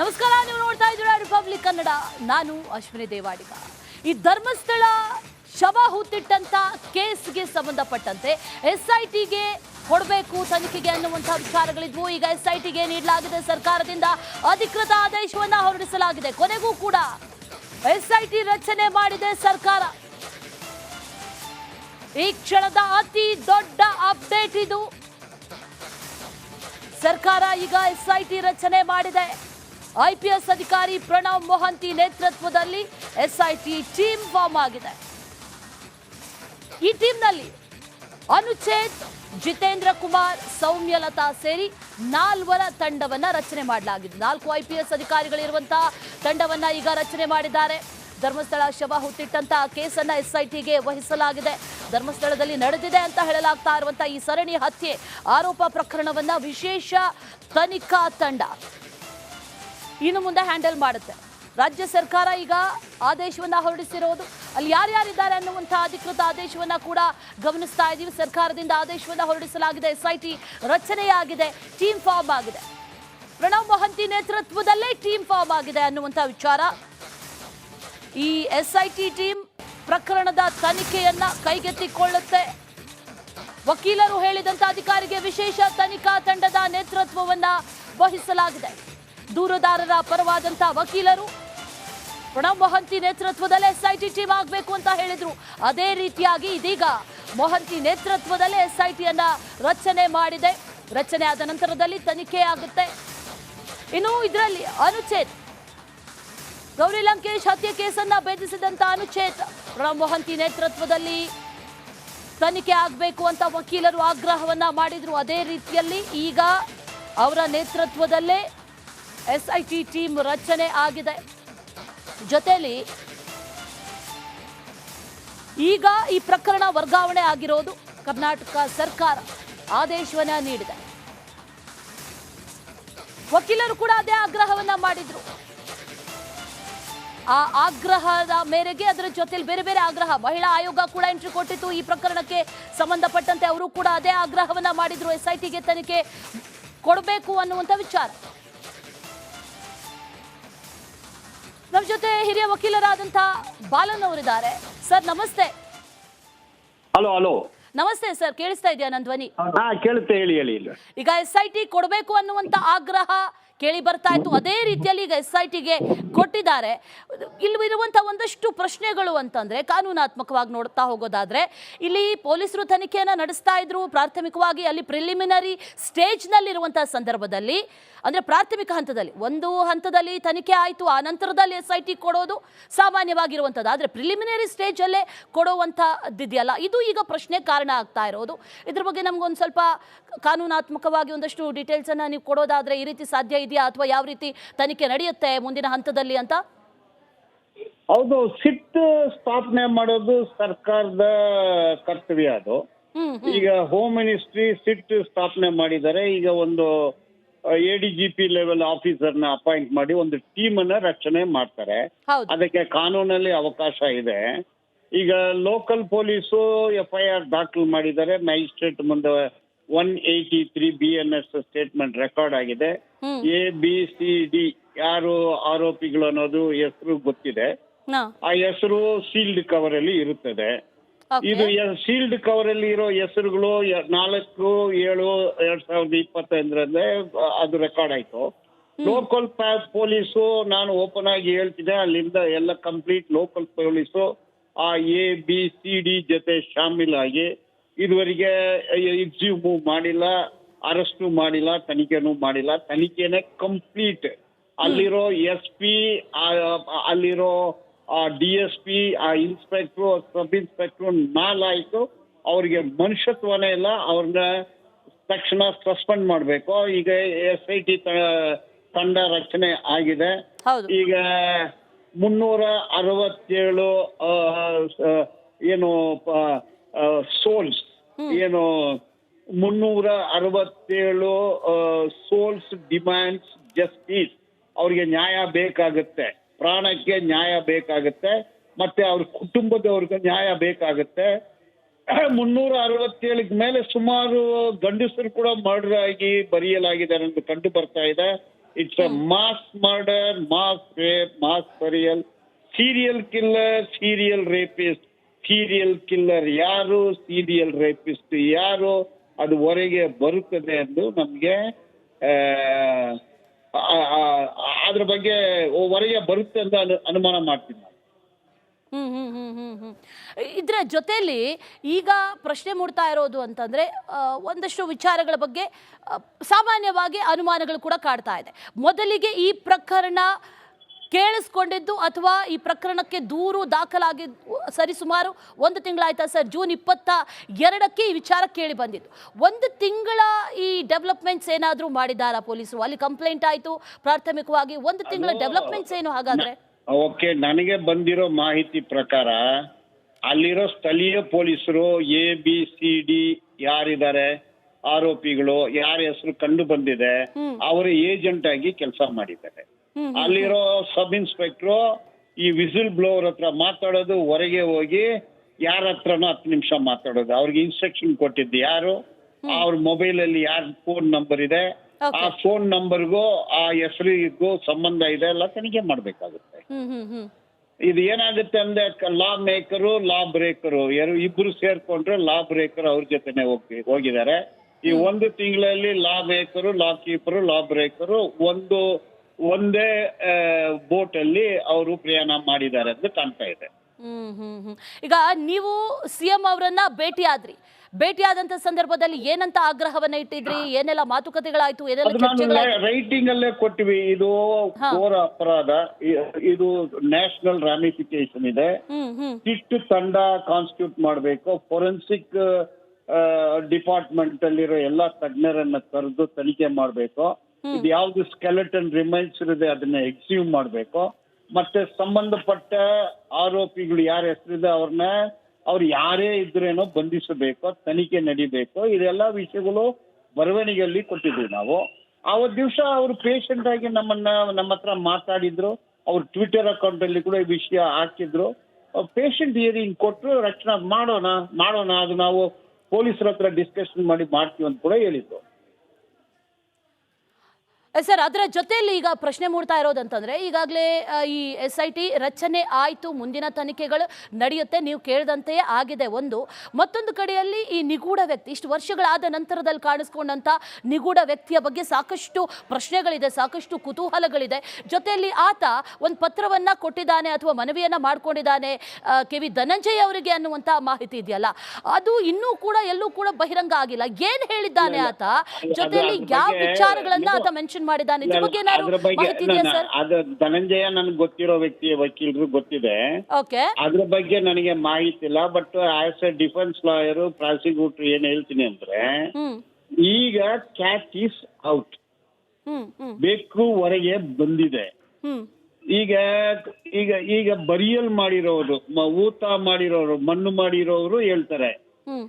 ನಮಸ್ಕಾರ, ನೀವು ನೋಡ್ತಾ ಇದ್ದೀರಾ ರಿಪಬ್ಲಿಕ್ ಕನ್ನಡ ನಾನು ಅಶ್ವಿನಿ ದೇವಾಡಿಗ. ಈ ಧರ್ಮಸ್ಥಳ ಶವ ಹೂತಿಟ್ಟಂತ ಕೇಸ್ಗೆ ಸಂಬಂಧಪಟ್ಟಂತೆ ಎಸ್ ಐ ಟಿಗೆ ಕೊಡಬೇಕು ತನಿಖೆಗೆ ಅನ್ನುವಂಥ ವಿಚಾರಗಳಿದ್ವು. ಈಗ ಎಸ್ ಐ ಟಿಗೆ ನೀಡಲಾಗಿದೆ. ಸರ್ಕಾರದಿಂದ ಅಧಿಕೃತ ಆದೇಶವನ್ನು ಹೊರಡಿಸಲಾಗಿದೆ. ಕೊನೆಗೂ ಕೂಡ ಎಸ್ ಐ ಟಿ ರಚನೆ ಮಾಡಿದೆ ಸರ್ಕಾರ. ಈ ಕ್ಷಣದ ಅತಿ ದೊಡ್ಡ ಅಪ್ಡೇಟ್ ಇದು. ಸರ್ಕಾರ ಈಗ ಎಸ್ ಐ ಟಿ ರಚನೆ ಮಾಡಿದೆ. ಐಪಿಎಸ್ ಅಧಿಕಾರಿ ಪ್ರಣವ್ ಮೊಹಂತಿ ನೇತೃತ್ವದಲ್ಲಿ ಎಸ್ಐಟಿ ಟೀಮ್ ಫಾರ್ಮ್ ಆಗಿದೆ. ಈ ಟೀಮ್ನಲ್ಲಿ ಅನುಚೇತ್, ಜಿತೇಂದ್ರ ಕುಮಾರ್, ಸೌಮ್ಯಲತಾ ಸೇರಿ ನಾಲ್ವರ ತಂಡವನ್ನ ರಚನೆ ಮಾಡಲಾಗಿದೆ. ನಾಲ್ಕು ಐಪಿಎಸ್ ಅಧಿಕಾರಿಗಳಿರುವಂತಹ ತಂಡವನ್ನ ಈಗ ರಚನೆ ಮಾಡಿದ್ದಾರೆ. ಧರ್ಮಸ್ಥಳ ಶವ ಹುಟ್ಟಿಟ್ಟಂತಹ ಕೇಸನ್ನ ಎಸ್ಐಟಿಗೆ ವಹಿಸಲಾಗಿದೆ. ಧರ್ಮಸ್ಥಳದಲ್ಲಿ ನಡೆದಿದೆ ಅಂತ ಹೇಳಲಾಗ್ತಾ ಇರುವಂತಹ ಈ ಸರಣಿ ಹತ್ಯೆ ಆರೋಪ ಪ್ರಕರಣವನ್ನ ವಿಶೇಷ ತನಿಖಾ ತಂಡ ಇನ್ನು ಮುಂದೆ ಹ್ಯಾಂಡಲ್ ಮಾಡುತ್ತೆ. ರಾಜ್ಯ ಸರ್ಕಾರ ಈಗ ಆದೇಶವನ್ನು ಹೊರಡಿಸಿರೋದು. ಅಲ್ಲಿ ಯಾರ್ಯಾರಿದ್ದಾರೆ ಅನ್ನುವಂಥ ಅಧಿಕೃತ ಆದೇಶವನ್ನು ಕೂಡ ಗಮನಿಸ್ತಾ ಇದ್ದೀವಿ. ಸರ್ಕಾರದಿಂದ ಆದೇಶವನ್ನು ಹೊರಡಿಸಲಾಗಿದೆ. ಎಸ್ ಐ ಟಿ ರಚನೆಯಾಗಿದೆ. ಟೀಮ್ ಫಾರ್ಮ್ ಆಗಿದೆ. ಪ್ರಣವ್ ಮೊಹಂತಿ ನೇತೃತ್ವದಲ್ಲೇ ಟೀಮ್ ಫಾರ್ಮ್ ಆಗಿದೆ ಅನ್ನುವಂಥ ವಿಚಾರ. ಈ ಎಸ್ ಐ ಟಿ ಟೀಮ್ ಪ್ರಕರಣದ ತನಿಖೆಯನ್ನು ಕೈಗೆತ್ತಿಕೊಳ್ಳುತ್ತೆ. ವಕೀಲರು ಹೇಳಿದಂಥ ಅಧಿಕಾರಿಗೆ ವಿಶೇಷ ತನಿಖಾ ತಂಡದ ನೇತೃತ್ವವನ್ನು ವಹಿಸಲಾಗಿದೆ. ದೂರುದಾರರ ಪರವಾದಂತ ವಕೀಲರು. ಪ್ರಣವ್ ಮೊಹಂತಿ ನೇತೃತ್ವದಲ್ಲೇ ಎಸ್ಐಟಿ ಟೀಮ್ ಆಗಬೇಕು ಅಂತ ಹೇಳಿದ್ರು. ಅದೇ ರೀತಿಯಾಗಿ ಇದೀಗ ಮೊಹಂತಿ ನೇತೃತ್ವದಲ್ಲೇ ಎಸ್ಐಟಿಯನ್ನ ರಚನೆ ಮಾಡಿದೆ. ರಚನೆ ಆದ ನಂತರದಲ್ಲಿ ತನಿಖೆ ಆಗುತ್ತೆ. ಇನ್ನು ಇದರಲ್ಲಿ ಅನುಚ್ಛೇದ್ ಗೌರಿ ಲಂಕೇಶ್ ಹತ್ಯೆ ಕೇಸನ್ನ ಭೇದಿಸಿದಂತ ಅನುಚ್ಛೇದ್ ಪ್ರಣವ್ ಮೊಹಂತಿ ನೇತೃತ್ವದಲ್ಲಿ ತನಿಖೆ ಆಗಬೇಕು ಅಂತ ವಕೀಲರು ಆಗ್ರಹವನ್ನ ಮಾಡಿದ್ರು. ಅದೇ ರೀತಿಯಲ್ಲಿ ಈಗ ಅವರ ನೇತೃತ್ವದಲ್ಲೇ ಎಸ್ ಐ ಟಿ ಟೀಮ್ ರಚನೆ ಆಗಿದೆ. ಜೊತೆಯಲ್ಲಿ ಈಗ ಈ ಪ್ರಕರಣ ವರ್ಗಾವಣೆ ಆಗಿರೋದು ಕರ್ನಾಟಕ ಸರ್ಕಾರ ಆದೇಶವನ್ನ ನೀಡಿದೆ. ವಕೀಲರು ಕೂಡ ಅದೇ ಆಗ್ರಹವನ್ನ ಮಾಡಿದ್ರು. ಆ ಆಗ್ರಹದ ಮೇರೆಗೆ ಅದರ ಜೊತೆಲಿ ಬೇರೆ ಬೇರೆ ಆಗ್ರಹ, ಮಹಿಳಾ ಆಯೋಗ ಕೂಡ ಎಂಟ್ರಿ ಕೊಟ್ಟಿತ್ತು ಈ ಪ್ರಕರಣಕ್ಕೆ ಸಂಬಂಧಪಟ್ಟಂತೆ ಅವರು ಕೂಡ ಅದೇ ಆಗ್ರಹವನ್ನ ಮಾಡಿದ್ರು. ಎಸ್ಐಟಿಗೆ ತನಿಖೆ ಕೊಡಬೇಕು ಅನ್ನುವಂಥ ವಿಚಾರ. ನಮ್ಮ ಜೊತೆ ಹಿರಿಯ ವಕೀಲರಾದಂತಹ ಬಾಲನ್ ಅವರಿದ್ದಾರೆ. ಸರ್ ನಮಸ್ತೆ. ಹಲೋ ಹಲೋ ನಮಸ್ತೆ ಸರ್ ಕೇಳಿಸ್ತಾ ಇದೆಯಾ ನನ್ನ ಧ್ವನಿ? ಕೇಳುತ್ತೆ ಹೇಳಿ ಈಗ ಎಸ್ ಐ ಟಿ ಕೊಡಬೇಕು ಅನ್ನುವಂತ ಆಗ್ರಹ ಕೇಳಿ ಬರ್ತಾ ಇತ್ತು. ಅದೇ ರೀತಿಯಲ್ಲಿ ಈಗ ಎಸ್ ಐ ಟಿಗೆ ಕೊಟ್ಟಿದ್ದಾರೆ. ಇಲ್ಲಿ ಇರುವಂತ ಒಂದಷ್ಟು ಪ್ರಶ್ನೆಗಳು ಅಂತಂದ್ರೆ ಕಾನೂನಾತ್ಮಕವಾಗಿ ನೋಡ್ತಾ ಹೋಗೋದಾದ್ರೆ ಇಲ್ಲಿ ಪೊಲೀಸರು ತನಿಖೆಯನ್ನ ನಡೆಸ್ತಾ ಇದ್ರು. ಪ್ರಾಥಮಿಕವಾಗಿ ಅಲ್ಲಿ ಪ್ರಿಲಿಮಿನರಿ ಸ್ಟೇಜ್ ನಲ್ಲಿರುವಂತಹ ಸಂದರ್ಭದಲ್ಲಿ ಅಂದ್ರೆ ಪ್ರಾಥಮಿಕ ಹಂತದಲ್ಲಿ ಒಂದು ಹಂತದಲ್ಲಿ ತನಿಖೆ ಆಯಿತು ಆ ನಂತರದಲ್ಲಿ ಎಸ್ ಐ ಟಿ ಕೊಡೋದು ಸಾಮಾನ್ಯವಾಗಿರುವಂಥದ್ದು ಆದ್ರೆ ಪ್ರಿಲಿಮಿನರಿ ಸ್ಟೇಜಲ್ಲೇ ಕೊಡುವಂಥದ್ದಿದೆಯಲ್ಲ ಇದು ಈಗ ಪ್ರಶ್ನೆ ಕಾರಣ ಆಗ್ತಾ ಇರೋದು. ಇದ್ರ ಬಗ್ಗೆ ನಮ್ಗೊಂದು ಸ್ವಲ್ಪ ಕಾನೂನಾತ್ಮಕವಾಗಿ ಒಂದಷ್ಟು ಡೀಟೇಲ್ಸನ್ನು ನೀವು ಕೊಡೋದಾದ್ರೆ ಈ ರೀತಿ ಸಾಧ್ಯ ಇದೆಯಾ? ಅಥವಾ ಯಾವ ರೀತಿ ತನಿಖೆ ನಡೆಯುತ್ತೆ ಮುಂದಿನ ಹಂತದಲ್ಲಿ ಅಂತ? ಹೌದು ಸಿಟ್ ಸ್ಥಾಪನೆ ಮಾಡೋದು ಸರ್ಕಾರದ ಕರ್ತವ್ಯ ಅದು. ಈಗ ಹೋಮ್ ಮಿನಿಸ್ಟ್ರಿ ಸಿಟ್ ಸ್ಥಾಪನೆ ಮಾಡಿದ್ದಾರೆ ಈಗ ಒಂದು A D G P level ಆಫೀಸರ್ನ appoint ಮಾಡಿ ಒಂದು ಟೀಮ್ ಅನ್ನ ರಚನೆ ಮಾಡ್ತಾರೆ. ಅದಕ್ಕೆ ಕಾನೂನಲ್ಲಿ ಅವಕಾಶ ಇದೆ. ಈಗ local police F I R ದಾಖಲು ಮಾಡಿದ್ದಾರೆ. ಮ್ಯಾಜಿಸ್ಟ್ರೇಟ್ ಮುಂದೆ one eighty three B N S statement record ಆಗಿದೆ ಎ ಬಿ ಸಿ ಡಿ ಯಾರು ಆರೋಪಿಗಳು ಅನ್ನೋದು ಹೆಸರು ಗೊತ್ತಿದೆ. ಆ ಹೆಸರು ಸೀಲ್ಡ್ ಕವರ್ ಅಲ್ಲಿ ಇರುತ್ತದೆ. ಇದು ಸೀಲ್ಡ್ ಕವರ್ ಅಲ್ಲಿ ಇರೋ ಹೆಸರುಗಳು ನಾಲ್ಕು ಏಳು ಎರಡ್ ಸಾವಿರದ ಇಪ್ಪತ್ತೈದರಂದ್ರೆ ಅದು ರೆಕಾರ್ಡ್ ಆಯ್ತು. ಲೋಕಲ್ ಪೊಲೀಸು ನಾನು ಓಪನ್ ಆಗಿ ಹೇಳ್ತಿದ್ದೆ. ಅಲ್ಲಿಂದ ಎಲ್ಲ ಕಂಪ್ಲೀಟ್ ಲೋಕಲ್ ಪೊಲೀಸು ಆ ಎ ಬಿ ಸಿ ಡಿ ಜೊತೆ ಶಾಮಿಲಾಗಿ ಇದುವರೆಗೆ ಎಕ್ಸಿವ್ ಮೂವ್ ಮಾಡಿಲ್ಲ ಅರೆಸ್ಟು ಮಾಡಿಲ್ಲ ತನಿಖೆನೂ ಮಾಡಿಲ್ಲ. ತನಿಖೆನೆ ಕಂಪ್ಲೀಟ್. ಅಲ್ಲಿರೋ ಎಸ್ ಪಿ ಅಲ್ಲಿರೋ ಡಿ ಎಸ್ ಪಿ ಆ ಇನ್ಸ್ಪೆಕ್ಟ್ರು ಸಬ್ ಇನ್ಸ್ಪೆಕ್ಟ್ರು ನಾಲಾಯ್ತು. ಅವ್ರಿಗೆ ಮನುಷ್ಯತ್ವನೇ ಇಲ್ಲ. ಅವ್ರನ್ನ ತಕ್ಷಣ ಸಸ್ಪೆಂಡ್ ಮಾಡಬೇಕು. ಈಗ ಎಸ್ ಐ ಟಿ ತಂಡ ರಚನೆ ಆಗಿದೆ. ಈಗ ಮುನ್ನೂರ ಅರವತ್ತೇಳು ಏನು ಸೋಲ್ಸ್ ಏನು ಮುನ್ನೂರ ಅರವತ್ತೇಳು ಸೋಲ್ಸ್ ಡಿಮ್ಯಾಂಡ್ಸ್ ಜಸ್ಟಿಸ್ ಅವ್ರಿಗೆ ನ್ಯಾಯ ಬೇಕಾಗುತ್ತೆ. ಪ್ರಾಣಕ್ಕೆ ನ್ಯಾಯ ಬೇಕಾಗುತ್ತೆ. ಮತ್ತೆ ಅವ್ರ ಕುಟುಂಬದವ್ರಿಗೆ ನ್ಯಾಯ ಬೇಕಾಗುತ್ತೆ. ಮುನ್ನೂರ ಅರವತ್ತೇಳಕ್ ಮೇಲೆ ಸುಮಾರು ಗಂಡಸರು ಕೂಡ ಮರ್ಡರ್ ಆಗಿ ಬರೆಯಲಾಗಿದೆ ಅನ್ನೋದು ಕಂಡು ಬರ್ತಾ ಇದೆ. It's a mass murder mass rape mass burial serial killer serial rapist serial killer ಯಾರು ಸೀರಿಯಲ್ ರೇಪಿಸ್ಟ್ ಯಾರು ಅದು ಹೊರಗೆ ಬರುತ್ತದೆ ಎಂದು ನಮಗೆ ಅದ್ರ ಬಗ್ಗೆ ಹೊರಗೆ ಬರುತ್ತೆ ಅಂತ ಅನು- ಅನುಮಾನ ಮಾಡ್ತೀನಿ ನಾನು ಹ್ಮ್ ಹ್ಮ್ ಹ್ಮ್ ಹ್ಮ್ ಹ್ಮ್ ಇದ್ರ ಜೊತೆಯಲ್ಲಿ ಈಗ ಪ್ರಶ್ನೆ ಮೂಡ್ತಾ ಇರೋದು ಅಂತಂದರೆ ಒಂದಷ್ಟು ವಿಚಾರಗಳ ಬಗ್ಗೆ ಸಾಮಾನ್ಯವಾಗಿ ಅನುಮಾನಗಳು ಕೂಡ ಕಾಡ್ತಾ ಇದೆ. ಮೊದಲಿಗೆ ಈ ಪ್ರಕರಣ ಕೇಳಿಸ್ಕೊಂಡಿದ್ದು ಅಥವಾ ಈ ಪ್ರಕರಣಕ್ಕೆ ದೂರು ದಾಖಲಾಗಿ ಸರಿಸುಮಾರು ಒಂದು ತಿಂಗಳಾಯ್ತಾ ಸರ್? ಜೂನ್ ಇಪ್ಪತ್ತ ಎರಡಕ್ಕೆ ಈ ವಿಚಾರ ಕೇಳಿ ಬಂದಿತ್ತು ಒಂದು ತಿಂಗಳ ಈ ಡೆವಲಪ್ಮೆಂಟ್ಸ್ ಏನಾದರೂ ಮಾಡಿದ್ದಾರಾ ಪೊಲೀಸರು? ಅಲ್ಲಿ ಕಂಪ್ಲೇಂಟ್ ಆಯಿತು ಪ್ರಾಥಮಿಕವಾಗಿ ಒಂದು ತಿಂಗಳ ಡೆವಲಪ್ಮೆಂಟ್ಸ್ ಏನು ಹಾಗಾದ್ರೆ? ಓಕೆ ನನಗೆ ಬಂದಿರೋ ಮಾಹಿತಿ ಪ್ರಕಾರ ಅಲ್ಲಿರೋ ಸ್ಥಳೀಯ ಪೊಲೀಸರು ಎ ಬಿ ಸಿ ಡಿ ಯಾರಿದ್ದಾರೆ ಆರೋಪಿಗಳು ಯಾರ ಹೆಸರು ಕಂಡು ಬಂದಿದೆ. ಅವರ ಏಜೆಂಟ್ ಆಗಿ ಕೆಲಸ ಮಾಡಿದ್ದಾರೆ. ಅಲ್ಲಿರೋ ಸಬ್ ಇನ್ಸ್ಪೆಕ್ಟರ್ ಈ ವಿಸಿಲ್ ಬ್ಲೋವರ್ ಹತ್ರ ಮಾತಾಡೋದು ಹೊರಗೆ ಹೋಗಿ ಯಾರ ಹತ್ರನೂ ಹತ್ತು ನಿಮಿಷ ಮಾತಾಡೋದು. ಅವ್ರಿಗೆ ಇನ್ಸ್ಟ್ರಕ್ಷನ್ ಕೊಟ್ಟಿದ್ದು ಯಾರು? ಅವ್ರ ಮೊಬೈಲ್ ಅಲ್ಲಿ ಯಾರ ಫೋನ್ ನಂಬರ್ ಇದೆ? ಆ. ಫೋನ್ ನಂಬರ್ಗೂ ಆ ಹೆಸರಿಗೂ ಸಂಬಂಧ ಇದೆ ಎಲ್ಲ ತನಿಖೆ ಮಾಡ್ಬೇಕಾಗುತ್ತೆ. ಇದು ಏನಾಗುತ್ತೆ ಅಂದ್ರೆ ಲಾ ಮೇಕರು ಲಾ ಬ್ರೇಕರು ಇಬ್ರು ಸೇರ್ಕೊಂಡ್ರೆ ಲಾ ಬ್ರೇಕರ್ ಅವ್ರ ಜೊತೆನೆ ಹೋಗಿ ಹೋಗಿದ್ದಾರೆ. ಈ ಒಂದು ತಿಂಗಳಲ್ಲಿ law maker law keeper law breaker ಒಂದು ಒಂದೇ ಬೋಟ್ ಅಲ್ಲಿ ಅವರು ಪ್ರಯಾಣ ಮಾಡಿದ್ದಾರೆ ಅಂತ ಕಾಣ್ತಾ ಇದೆ. ಈಗ ನೀವು ಸಿ ಎಂ ಅವರನ್ನ ಭೇಟಿಯಾದ್ರಿ. ಭೇಟಿಯಾದಂತ ಸಂದರ್ಭದಲ್ಲಿ ಏನಂತ ಆಗ್ರಹವನ್ನ ಇಟ್ಟಿದ್ರಿ? ಏನೆಲ್ಲ ಮಾತುಕತೆಗಳಾಯ್ತು? ರೈಟಿಂಗ್ ಅಲ್ಲೇ ಕೊಟ್ಟಿವಿ ಇದು. ಘೋರ ಅಪರಾಧ. ಇದು ನ್ಯಾಷನಲ್ ರಾಮಿಫಿಕೇಶನ್ ಇದೆ. ಇಷ್ಟು ತಂಡ ಕಾನ್ಸ್ಟಿಟ್ಯೂಟ್ ಮಾಡಬೇಕು. ಫೊರೆನ್ಸಿಕ್ ಡಿಪಾರ್ಟ್ಮೆಂಟ್ ಅಲ್ಲಿರೋ ಎಲ್ಲಾ ತಜ್ಞರನ್ನ ಕರೆದು ತನಿಖೆ ಮಾಡಬೇಕು. ಇದು ಯಾವ್ದು ಸ್ಕೆಲೆಟನ್ ರಿಮೈನ್ಸ್ ಇರುತ್ತೆ ಅದನ್ನ ಎಕ್ಸ್ಯೂಮ್ ಮಾಡಬೇಕು. ಮತ್ತೆ ಸಂಬಂಧಪಟ್ಟ ಆರೋಪಿಗಳು ಯಾರ ಹೆಸರಿದೆ ಅವ್ರನ್ನ ಅವ್ರು ಯಾರೇ ಇದ್ರೇನೋ ಬಂಧಿಸಬೇಕು, ತನಿಖೆ ನಡಿಬೇಕು, ಇದೆಲ್ಲ ವಿಷಯಗಳು ಬರವಣಿಗೆಯಲ್ಲಿ ಕೊಟ್ಟಿದ್ವಿ ನಾವು. ಆವತ್ ದಿವಸ ಅವರು ಪೇಷಂಟ್ ಆಗಿ ನಮ್ಮನ್ನ, ನಮ್ಮ ಹತ್ರ ಮಾತಾಡಿದ್ರು, ಅವ್ರ ಟ್ವಿಟರ್ ಅಕೌಂಟ್ ಅಲ್ಲಿ ಕೂಡ ಈ ವಿಷಯ ಹಾಕಿದ್ರು. ಪೇಷಂಟ್ ಹಿಯರಿಂಗ್ ಕೊಟ್ಟರು ರಕ್ಷಣಾ ಮಾಡೋಣ ಮಾಡೋಣ, ಅದು ನಾವು ಪೊಲೀಸರ ಹತ್ರ ಡಿಸ್ಕಷನ್ ಮಾಡಿ ಮಾಡ್ತೀವಿ ಅಂತ ಕೂಡ ಹೇಳಿದ್ರು. ಸರ್ ಅದರ ಜೊತೆಯಲ್ಲಿ ಈಗ ಪ್ರಶ್ನೆ ಮೂಡ್ತಾ ಇರೋದಂತಂದ್ರೆ ಈಗಾಗಲೇ ಈ ಎಸ್ ಐ ಟಿ ರಚನೆ ಆಯಿತು ಮುಂದಿನ ತನಿಖೆಗಳು ನಡೆಯುತ್ತೆ ನೀವು ಕೇಳಿದಂತೆಯೇ ಆಗಿದೆ ಒಂದು. ಮತ್ತೊಂದು ಕಡೆಯಲ್ಲಿ ಈ ನಿಗೂಢ ವ್ಯಕ್ತಿ ಇಷ್ಟು ವರ್ಷಗಳಾದ ನಂತರದಲ್ಲಿ ಕಾಣಿಸ್ಕೊಂಡಂತ ನಿಗೂಢ ವ್ಯಕ್ತಿಯ ಬಗ್ಗೆ ಸಾಕಷ್ಟು ಪ್ರಶ್ನೆಗಳಿದೆ ಸಾಕಷ್ಟು ಕುತೂಹಲಗಳಿದೆ. ಜೊತೆಯಲ್ಲಿ ಆತ ಒಂದು ಪತ್ರವನ್ನ ಕೊಟ್ಟಿದ್ದಾನೆ ಅಥವಾ ಮನವಿಯನ್ನ ಮಾಡಿಕೊಂಡಿದ್ದಾನೆ ಕೆ ವಿ ಧನಂಜಯ ಅವರಿಗೆ ಅನ್ನುವಂತ ಮಾಹಿತಿ ಇದೆಯಲ್ಲ. ಅದು ಇನ್ನೂ ಕೂಡ ಎಲ್ಲೂ ಕೂಡ ಬಹಿರಂಗ ಆಗಿಲ್ಲ. ಏನ್ ಹೇಳಿದ್ದಾನೆ ಆತ? ಜೊತೆಯಲ್ಲಿ ಯಾವ ವಿಚಾರಗಳನ್ನು ಆತ ಮೆನ್ಷನ್ ಬಗ್ಗೆ ಅದ್ರ ಬಗ್ಗೆ ಇದೆಯಾ ಸರ್? ಅದು ಧನಂಜಯ ನನ್ಗೆ ಗೊತ್ತಿರೋ ವ್ಯಕ್ತಿ ವಕೀಲರು ಗೊತ್ತಿದೆ. ಓಕೆ. ಅದ್ರ ಬಗ್ಗೆ ನನಗೆ ಮಾಹಿತಿ ಇಲ್ಲ but as a defence lawyer prosecutor ಏನ್ ಹೇಳ್ತೀನಿ ಅಂದ್ರೆ ಹ್ಮ್. ಈಗ cat is out hmm hmm. ಬೆಕ್ಕು ಹೊರಗೆ ಬಂದಿದೆ. ಹ್ಮ್. ಈಗ ಈಗ ಈಗ ಬರಿಯಲ್ ಮಾಡಿರೋರು ಮ- ಊತ ಮಾಡಿರೋರು ಮಣ್ಣು ಮಾಡಿರೋರು ಹೇಳ್ತಾರೆ. ಹ್ಮ್.